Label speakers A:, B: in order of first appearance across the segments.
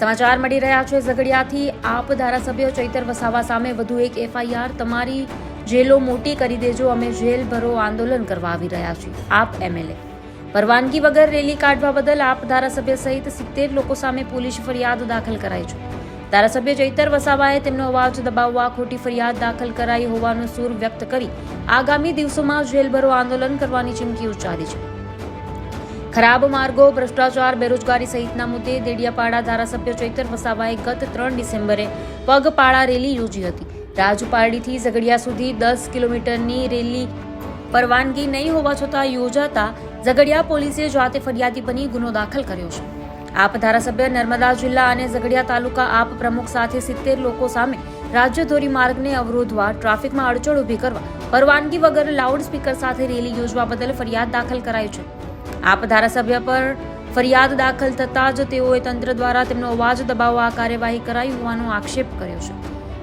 A: સમાચાર મળી રહ્યા છે. ઝઘડિયાથી આપ ધારાસભ્ય ચૈતર વસાવા સામે વધુ એક એફઆઈઆર તમારી જેલો મોટી કરી દેજો. અમે જેલ ભરો આંદોલન કરવા આવી રહ્યા છીએ. આપ એમએલએ. પરવાનગી વગર રેલી કાઢવા બદલ આપ ધારાસભ્ય સહિત સિત્તેર લોકો સામે પોલીસ ફરિયાદ દાખલ કરાઈ છે. ધારાસભ્ય ચૈતર વસાવાએ તેમનો અવાજ દબાવવા ખોટી ફરિયાદ દાખલ કરાઈ હોવાનો સૂર વ્યક્ત કરી આગામી દિવસોમાં જેલ ભરો આંદોલન કરવાની ચીમકી ઉચ્ચારી છે. ખરાબ માર્ગો, ભ્રષ્ટાચાર, બેરોજગારી સહિતના મુદ્દે દેડિયાપાડા ધારાસભ્ય ચૈતર વસાવાએ ગત ત્રણ ડિસેમ્બરે પગપાળા રેલી યોજી હતી. રાજુપારડીથી ઝઘડિયા સુધી દસ કિલોમીટરની રેલી પરવાનગી નહીં હોવા છતાં યોજાતા ઝઘડિયા પોલીસે જાતે ફરિયાદી બની ગુનો દાખલ કર્યો છે. આપ ધારાસભ્ય નર્મદા જિલ્લા અને ઝઘડિયા તાલુકા આપ પ્રમુખ સાથે સિત્તેર લોકો સામે રાજ્ય માર્ગને અવરોધવા ટ્રાફિકમાં અડચણ ઊભી કરવા પરવાનગી વગર લાઉડ સ્પીકર સાથે રેલી યોજવા બદલ ફરિયાદ દાખલ કરાઈ છે. આપ ધારાસભ્ય પર ફરિયાદ દાખલ થતાં જ તેઓએ તંત્ર દ્વારા તેમનો અવાજ દબાવવા કાર્યવાહી કરાઈ હોવાનો આક્ષેપ કર્યો છે.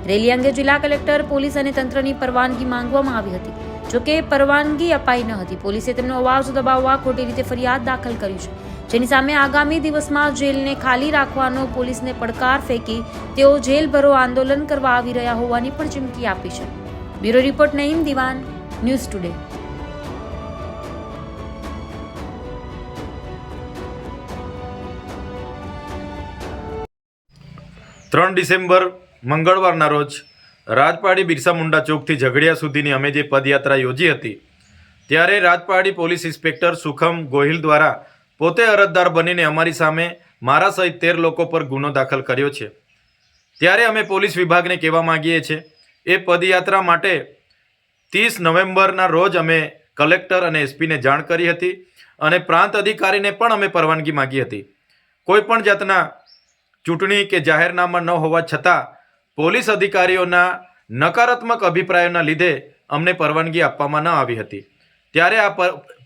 A: રેલી અંગે જિલ્લા કલેક્ટર, પોલીસ અને તંત્રની પરવાનગી માંગવામાં આવી હતી. જોકે પરવાનગી અપાઈ ન હતી, પોલીસે તેમનો અવાજ દબાવવા ખોટી રીતે ફરિયાદ દાખલ કરી છે. જેની સામે આગામી દિવસમાં જેલને ખાલી રાખવાનો પોલીસને પડકાર ફેંકી તેઓ જેલ ભરો આંદોલન કરવા આવી રહ્યા હોવાની પણ ચીમકી આપી છે. બ્યુરો રિપોર્ટ નઈમ દિવાન, ન્યૂઝ ટુડે.
B: ત્રણ ડિસેમ્બર, મંગળવારના રોજ રાજપાડી બિરસા મુંડા ચોકથી ઝઘડિયા સુધીની અમે જે પદયાત્રા યોજી હતી, ત્યારે રાજપાડી પોલીસ ઇન્સ્પેક્ટર સુખમ ગોહિલ દ્વારા પોતે અરજદાર બનીને અમારી સામે મારા સહિત તેર લોકો પર ગુનો દાખલ કર્યો છે. ત્યારે અમે પોલીસ વિભાગને કહેવા માગીએ છીએ, એ પદયાત્રા માટે ત્રીસ નવેમ્બરના રોજ અમે કલેક્ટર અને એસપીને જાણ કરી હતી અને પ્રાંત અધિકારીને પણ અમે પરવાનગી માગી હતી. કોઈ પણ જાતના ચૂંટણી કે જાહેરનામા ન હોવા છતાં પોલીસ અધિકારીઓના નકારાત્મક અભિપ્રાયોના લીધે અમને પરવાનગી આપવામાં ન આવી હતી. ત્યારે આ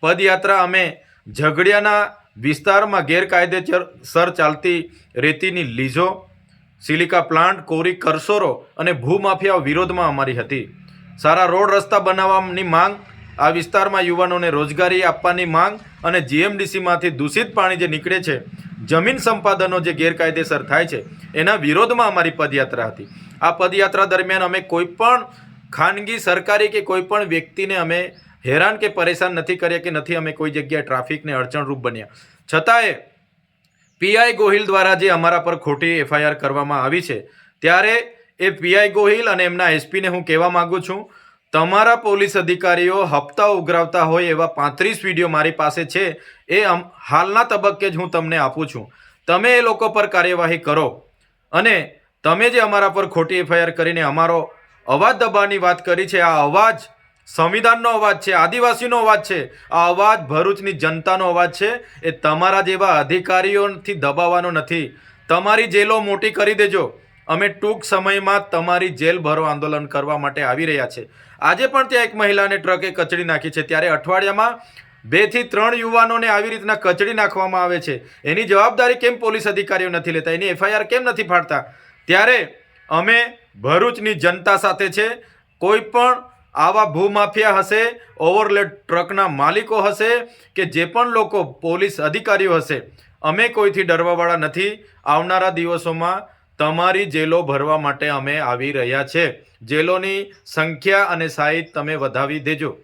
B: પદયાત્રા અમે ઝઘડિયાના વિસ્તારમાં ગેરકાયદેસર ચાલતી રેતીની લીઝો, સિલિકા પ્લાન્ટ, કોરી કરસોરો અને ભૂમાફિયાઓ વિરોધમાં અમારી હતી. સારા રોડ રસ્તા બનાવવાની માંગ, આ વિસ્તારમાં યુવાનોને રોજગારી આપવાની માંગ અને જીએમડીસીમાંથી દૂષિત પાણી જે નીકળે છે જમીન સંપાદનો જે ગેરકાયદેસર થાય છે, એના વિરોધમાં અમારી પદયાત્રા હતી. આ પદયાત્રા દરમિયાન અમે કોઈ પણ ખાનગી, સરકારી કે કોઈ પણ વ્યક્તિને અમે હેરાન કે પરેશાન નથી કર્યા કે નથી અમે કોઈ જગ્યાએ ટ્રાફિકને અડચણરૂપ બન્યા. છતાંય પીઆઈ ગોહિલ દ્વારા જે અમારા પર ખોટી એફઆઈઆર કરવામાં આવી છે, ત્યારે એ પીઆઈ ગોહિલ અને એમના એસપીને હું કહેવા માગું છું તમારા પોલીસ અધિકારીઓ હપ્તા ઉઘરાવતા હોય એવા પાંત્રીસ વીડિયો મારી પાસે છે, એ હાલના તબક્કે જ હું તમને આપું છું. તમે એ લોકો પર કાર્યવાહી કરો. અને તમે જે અમારા પર ખોટી એફઆઈઆર કરીને અમારો અવાજ દબાવવાની વાત કરી છે, આ અવાજ સંવિધાનનો અવાજ છે, આદિવાસીનો અવાજ છે, આ અવાજ ભરૂચની જનતાનો અવાજ છે, એ તમારા જેવા અધિકારીઓથી દબાવવાનો નથી. તમારી જેલો મોટી કરી દેજો. અમે ટૂંક સમયમાં તમારી જેલ ભરો આંદોલન કરવા માટે આવી રહ્યા છે. આજે પણ ત્યાં એક મહિલાને ટ્રકે કચડી નાખી છે. ત્યારે અઠવાડિયામાં બેથી ત્રણ યુવાનોને આવી રીતના કચડી નાખવામાં આવે છે. એની જવાબદારી કેમ પોલીસ અધિકારીઓ નથી લેતા? એની એફઆઈઆર કેમ નથી ફાડતા? ત્યારે અમે ભરૂચની જનતા સાથે છે. કોઈ પણ આવા ભૂમાફિયા હશે ઓવરલેડ ટ્રકના માલિકો હશે કે જે પણ લોકો પોલીસ અધિકારીઓ હશે, અમે કોઈથી ડરવાવાળા નથી. આવનારા દિવસોમાં તમારી જેલો ભરવા માટે અમે આવી રહ્યા છે. જેલોની સંખ્યા અને સાઈઝ તમે વધાવી દેજો.